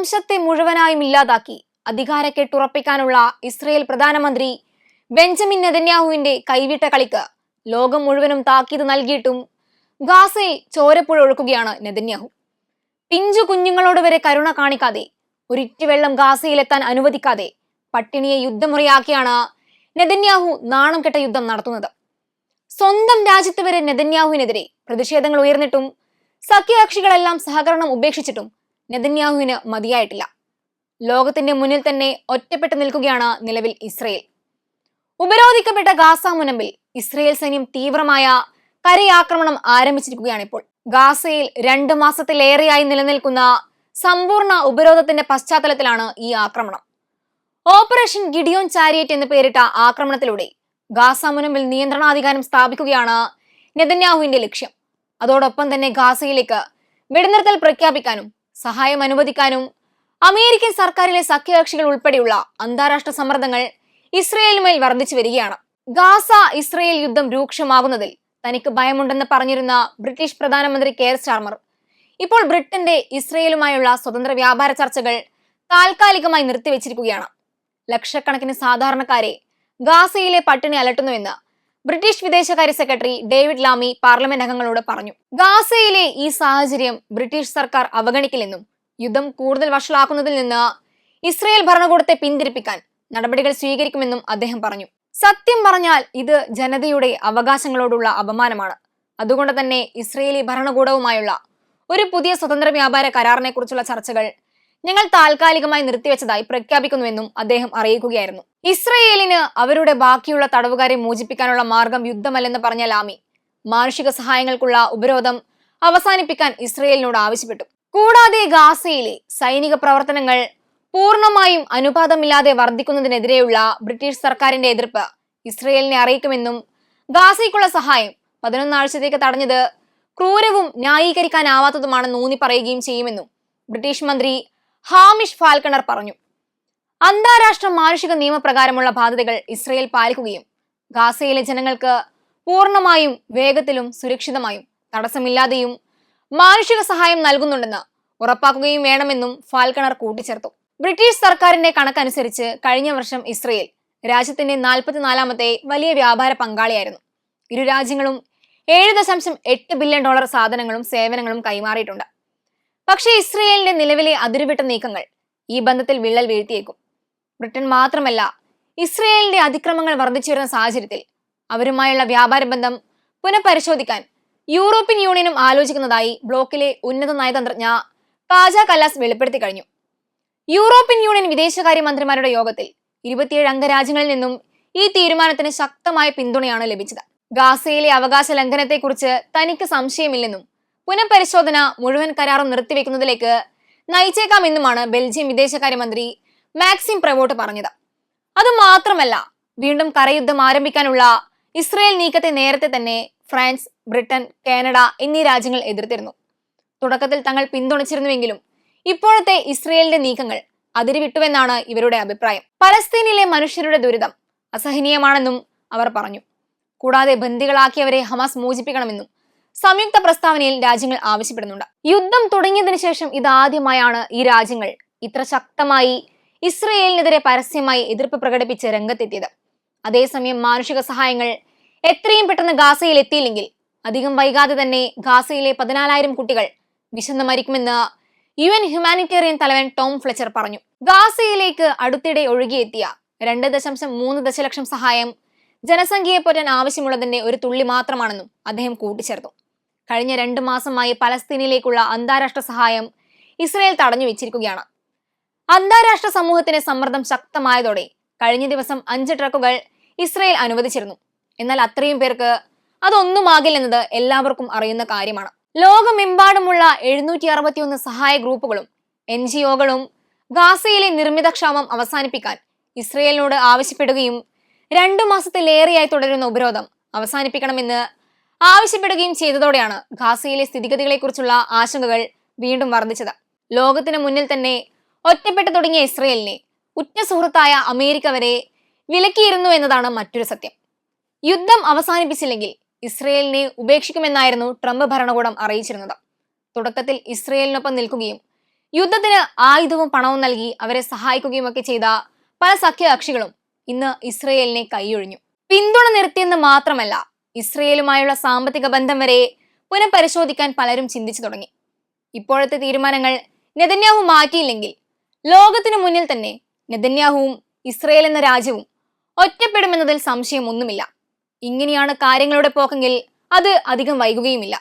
വംശത്തെ മുഴുവനായും ഇല്ലാതാക്കി. അധികാരക്കെട്ടുറപ്പിക്കാനുള്ള ഇസ്രയേൽ പ്രധാനമന്ത്രി ബെഞ്ചമിൻ നെതന്യാഹുവിന്റെ കൈവിട്ട കളിക്ക് ലോകം മുഴുവനും താക്കീത് നൽകിയിട്ടും ഗാസയിൽ ചോരപ്പുഴ ഒഴുക്കുകയാണ് നെതന്യാഹു. പിഞ്ചു കുഞ്ഞുങ്ങളോട് വരെ കരുണ കാണിക്കാതെ ഒരിറ്റു വെള്ളം ഗാസയിലെത്താൻ അനുവദിക്കാതെ പട്ടിണിയെ യുദ്ധമുറിയാക്കിയാണ് നെതന്യാഹു നാണം കെട്ട യുദ്ധം നടത്തുന്നത്. സ്വന്തം രാജ്യത്ത് വരെ നെതന്യാഹുവിനെതിരെ പ്രതിഷേധങ്ങൾ ഉയർന്നിട്ടും സഖ്യകക്ഷികളെല്ലാം സഹകരണം ഉപേക്ഷിച്ചിട്ടും നെതന്യാഹുവിന് മതിയായിട്ടില്ല. ലോകത്തിന്റെ മുന്നിൽ തന്നെ ഒറ്റപ്പെട്ട് നിൽക്കുകയാണ് നിലവിൽ ഇസ്രയേൽ. ഉപരോധിക്കപ്പെട്ട ഗാസ മുനമ്പിൽ ഇസ്രയേൽ സൈന്യം തീവ്രമായ കരയാക്രമണം ആരംഭിച്ചിരിക്കുകയാണ് ഇപ്പോൾ. ഗാസയിൽ രണ്ടു മാസത്തിലേറെയായി നിലനിൽക്കുന്ന സമ്പൂർണ ഉപരോധത്തിന്റെ പശ്ചാത്തലത്തിലാണ് ഈ ആക്രമണം. ഓപ്പറേഷൻ ഗിഡിയോൺ ചാരിയറ്റ് എന്ന് പേരിട്ട ആക്രമണത്തിലൂടെ ഗാസ മുനമ്പിൽ നിയന്ത്രണാധികാരം സ്ഥാപിക്കുകയാണ് നെതന്യാഹുവിന്റെ ലക്ഷ്യം. അതോടൊപ്പം തന്നെ ഗാസയിലേക്ക് വെടിനിർത്തൽ പ്രഖ്യാപിക്കാനും സഹായം അനുവദിക്കാനും അമേരിക്കൻ സർക്കാരിലെ സഖ്യകക്ഷികൾ ഉൾപ്പെടെയുള്ള അന്താരാഷ്ട്ര സമ്മർദ്ദങ്ങൾ ഇസ്രയേലിന്മേൽ വർദ്ധിച്ചു വരികയാണ്. ഗാസ ഇസ്രയേൽ യുദ്ധം രൂക്ഷമാകുന്നതിൽ തനിക്ക് ഭയമുണ്ടെന്ന് പറഞ്ഞിരുന്ന ബ്രിട്ടീഷ് പ്രധാനമന്ത്രി കെയർ സ്റ്റാർമർ ഇപ്പോൾ ബ്രിട്ടന്റെ ഇസ്രയേലുമായുള്ള സ്വതന്ത്ര വ്യാപാര ചർച്ചകൾ താൽക്കാലികമായി നിർത്തിവെച്ചിരിക്കുകയാണ്. ലക്ഷക്കണക്കിന് സാധാരണക്കാരെ ഗാസയിലെ പട്ടിണി അലട്ടുന്നുവെന്ന് ബ്രിട്ടീഷ് വിദേശകാര്യ സെക്രട്ടറി ഡേവിഡ് ലാമി പാർലമെന്റ് അംഗങ്ങളോട് പറഞ്ഞു. ഗാസയിലെ ഈ സാഹചര്യം ബ്രിട്ടീഷ് സർക്കാർ അവഗണിക്കില്ലെന്നും യുദ്ധം കൂടുതൽ വഷളാക്കുന്നതിൽ നിന്ന് ഇസ്രയേൽ ഭരണകൂടത്തെ പിന്തിരിപ്പിക്കാൻ നടപടികൾ സ്വീകരിക്കുമെന്നും അദ്ദേഹം പറഞ്ഞു. സത്യം പറഞ്ഞാൽ ഇത് ജനതയുടെ അവകാശങ്ങളോടുള്ള അപമാനമാണ്. അതുകൊണ്ട് തന്നെ ഇസ്രയേലി ഭരണകൂടവുമായുള്ള ഒരു പുതിയ സ്വതന്ത്ര വ്യാപാര കരാറിനെ കുറിച്ചുള്ള ചർച്ചകൾ ഞങ്ങൾ താൽക്കാലികമായി നിർത്തിവെച്ചതായി പ്രഖ്യാപിക്കുന്നുവെന്നും അദ്ദേഹം അറിയിക്കുകയായിരുന്നു. ഇസ്രയേലിന് അവരുടെ ബാക്കിയുള്ള തടവുകാരെ മോചിപ്പിക്കാനുള്ള മാർഗം യുദ്ധമല്ലെന്ന് പറഞ്ഞ ലാമി. മാനുഷിക സഹായങ്ങൾക്കുള്ള ഉപരോധം അവസാനിപ്പിക്കാൻ ഇസ്രയേലിനോട് ആവശ്യപ്പെട്ടു. കൂടാതെ ഗാസയിലെ സൈനിക പ്രവർത്തനങ്ങൾ പൂർണമായും അനുപാതമില്ലാതെ വർദ്ധിക്കുന്നതിനെതിരെയുള്ള ബ്രിട്ടീഷ് സർക്കാരിന്റെ എതിർപ്പ് ഇസ്രയേലിനെ അറിയിക്കുമെന്നും ഗാസയ്ക്കുള്ള സഹായം പതിനൊന്നാഴ്ചത്തേക്ക് തടഞ്ഞത് ക്രൂരവും ന്യായീകരിക്കാനാവാത്തതുമാണെന്ന് ഊന്നി പറയുകയും ചെയ്യുമെന്നും ബ്രിട്ടീഷ് മന്ത്രി ഹാമിഷ് ഫാൽക്കണർ പറഞ്ഞു. അന്താരാഷ്ട്ര മാനുഷിക നിയമപ്രകാരമുള്ള ബാധ്യതകൾ ഇസ്രയേൽ പാലിക്കുകയും ഗാസയിലെ ജനങ്ങൾക്ക് പൂർണമായും വേഗത്തിലും സുരക്ഷിതമായും തടസ്സമില്ലാതെയും മാനുഷിക സഹായം നൽകുന്നുണ്ടെന്ന് ഉറപ്പാക്കുകയും വേണമെന്നും ഫാൽക്കണർ കൂട്ടിച്ചേർത്തു. ബ്രിട്ടീഷ് സർക്കാരിന്റെ കണക്കനുസരിച്ച് കഴിഞ്ഞ വർഷം ഇസ്രയേൽ രാജ്യത്തിന്റെ നാൽപ്പത്തിനാലാമത്തെ വലിയ വ്യാപാര പങ്കാളിയായിരുന്നു. ഇരു രാജ്യങ്ങളും ഏഴ് ദശാംശം എട്ട് ബില്യൺ ഡോളർ സാധനങ്ങളും സേവനങ്ങളും കൈമാറിയിട്ടുണ്ട്. പക്ഷേ ഇസ്രയേലിന്റെ നിലവിലെ അതിരുവിട്ട നീക്കങ്ങൾ ഈ ബന്ധത്തിൽ വിള്ളൽ വീഴ്ത്തിയേക്കും. ബ്രിട്ടൻ മാത്രമല്ല ഇസ്രയേലിന്റെ അതിക്രമങ്ങൾ വർദ്ധിച്ചു വരുന്ന സാഹചര്യത്തിൽ അവരുമായുള്ള വ്യാപാര ബന്ധം പുനഃപരിശോധിക്കാൻ യൂറോപ്യൻ യൂണിയനും ആലോചിക്കുന്നതായി ബ്ലോക്കിലെ ഉന്നത നയതന്ത്രജ്ഞ കാജ കലാസ് വെളിപ്പെടുത്തി കഴിഞ്ഞു. യൂറോപ്യൻ യൂണിയൻ വിദേശകാര്യ മന്ത്രിമാരുടെ യോഗത്തിൽ ഇരുപത്തിയേഴ് അംഗരാജ്യങ്ങളിൽ നിന്നും ഈ തീരുമാനത്തിന് ശക്തമായ പിന്തുണയാണ് ലഭിച്ചത്. ഗാസയിലെ അവകാശ ലംഘനത്തെക്കുറിച്ച് തനിക്ക് സംശയമില്ലെന്നും പുനഃപരിശോധന മുഴുവൻ കരാറും നിർത്തിവെക്കുന്നതിലേക്ക് നയിച്ചേക്കാമെന്നുമാണ് ബെൽജിയം വിദേശകാര്യമന്ത്രി മാക്സിം പ്രവോട്ട് പറഞ്ഞത്. അതുമാത്രമല്ല വീണ്ടും കരയുദ്ധം ആരംഭിക്കാനുള്ള ഇസ്രയേൽ നീക്കത്തെ നേരത്തെ തന്നെ ഫ്രാൻസ് ബ്രിട്ടൻ കാനഡ എന്നീ രാജ്യങ്ങൾ എതിർത്തിരുന്നു. തുടക്കത്തിൽ തങ്ങൾ പിന്തുണച്ചിരുന്നുവെങ്കിലും ഇപ്പോഴത്തെ ഇസ്രയേലിന്റെ നീക്കങ്ങൾ അതിരുവിട്ടുവെന്നാണ് ഇവരുടെ അഭിപ്രായം. പലസ്തീനിലെ മനുഷ്യരുടെ ദുരിതം അസഹനീയമാണെന്നും അവർ പറഞ്ഞു. കൂടാതെ ബന്ദികളാക്കിയവരെ ഹമാസ് മോചിപ്പിക്കണമെന്നും സംയുക്ത പ്രസ്താവനയിൽ രാജ്യങ്ങൾ ആവശ്യപ്പെടുന്നുണ്ട്. യുദ്ധം തുടങ്ങിയതിനു ശേഷം ഇതാദ്യമായാണ് ഈ രാജ്യങ്ങൾ ഇത്ര ശക്തമായി ഇസ്രയേലിനെതിരെ പരസ്യമായി എതിർപ്പ് പ്രകടിപ്പിച്ച് രംഗത്തെത്തിയത്. അതേസമയം മാനുഷിക സഹായങ്ങൾ എത്രയും പെട്ടെന്ന് ഗാസയിൽ എത്തിയില്ലെങ്കിൽ അധികം വൈകാതെ തന്നെ ഗാസയിലെ പതിനാലായിരം കുട്ടികൾ വിശന്ന് മരിക്കുമെന്ന് യു എൻ ഹ്യൂമാനിറ്റേറിയൻ തലവൻ ടോം ഫ്ലെച്ചർ പറഞ്ഞു. ഗാസയിലേക്ക് അടുത്തിടെ ഒഴുകിയെത്തിയ രണ്ട് ദശാംശം മൂന്ന് ദശലക്ഷം സഹായം ജനസംഖ്യയെ പോറ്റാൻ ആവശ്യമുള്ളതിന്റെ ഒരു തുള്ളി മാത്രമാണെന്നും അദ്ദേഹം കൂട്ടിച്ചേർത്തു. കഴിഞ്ഞ രണ്ട് മാസമായി പലസ്തീനിലേക്കുള്ള അന്താരാഷ്ട്ര സഹായം ഇസ്രയേൽ തടഞ്ഞു വെച്ചിരിക്കുകയാണ് അന്താരാഷ്ട്ര സമൂഹത്തിന്റെ സമ്മർദ്ദം ശക്തമായതോടെ കഴിഞ്ഞ ദിവസം അഞ്ച് ട്രക്കുകൾ ഇസ്രയേൽ അനുവദിച്ചിരുന്നു. എന്നാൽ അത്രയും പേർക്ക് അതൊന്നുമാകില്ലെന്നത് എല്ലാവർക്കും അറിയുന്ന കാര്യമാണ്. ലോകമെമ്പാടുമുള്ള എഴുന്നൂറ്റി അറുപത്തിയൊന്ന് സഹായ ഗ്രൂപ്പുകളും എൻ ജി ഒകളും ഗാസയിലെ നിർമ്മിതക്ഷാമം അവസാനിപ്പിക്കാൻ ഇസ്രയേലിനോട് ആവശ്യപ്പെടുകയും രണ്ടു മാസത്തിലേറെയായി തുടരുന്ന ഉപരോധം അവസാനിപ്പിക്കണമെന്ന് ആവശ്യപ്പെടുകയും ചെയ്തതോടെയാണ് ഗാസയിലെ സ്ഥിതിഗതികളെക്കുറിച്ചുള്ള ആശങ്കകൾ വീണ്ടും വർദ്ധിച്ചത്. ലോകത്തിന് മുന്നിൽ തന്നെ ഒറ്റപ്പെട്ടു തുടങ്ങിയ ഇസ്രയേലിനെ ഉറ്റ സുഹൃത്തായ അമേരിക്ക വരെ വിലക്കിയിരുന്നു എന്നതാണ് മറ്റൊരു സത്യം. യുദ്ധം അവസാനിപ്പിച്ചില്ലെങ്കിൽ ഇസ്രയേലിനെ ഉപേക്ഷിക്കുമെന്നായിരുന്നു ട്രംപ് ഭരണകൂടം അറിയിച്ചിരുന്നത്. തുടക്കത്തിൽ ഇസ്രയേലിനൊപ്പം നിൽക്കുകയും യുദ്ധത്തിന് ആയുധവും പണവും നൽകി അവരെ സഹായിക്കുകയും ഒക്കെ ചെയ്ത പല സഖ്യകക്ഷികളും ഇന്ന് ഇസ്രയേലിനെ കൈയൊഴിഞ്ഞു. പിന്തുണ നിർത്തിയെന്ന് മാത്രമല്ല ഇസ്രയേലുമായുള്ള സാമ്പത്തിക ബന്ധം വരെ പുനഃപരിശോധിക്കാൻ പലരും ചിന്തിച്ചു തുടങ്ങി. ഇപ്പോഴത്തെ തീരുമാനങ്ങൾ നെതന്യാഹു മാറ്റിയില്ലെങ്കിൽ ലോകത്തിനു മുന്നിൽ തന്നെ നെതന്യാഹുവും ഇസ്രയേൽ എന്ന രാജ്യവും ഒറ്റപ്പെടുമെന്നതിൽ സംശയമൊന്നുമില്ല. ഇങ്ങനെയാണ് കാര്യങ്ങളുടെ പോക്കെങ്കിൽ അത് അധികം വൈകുകയുമില്ല.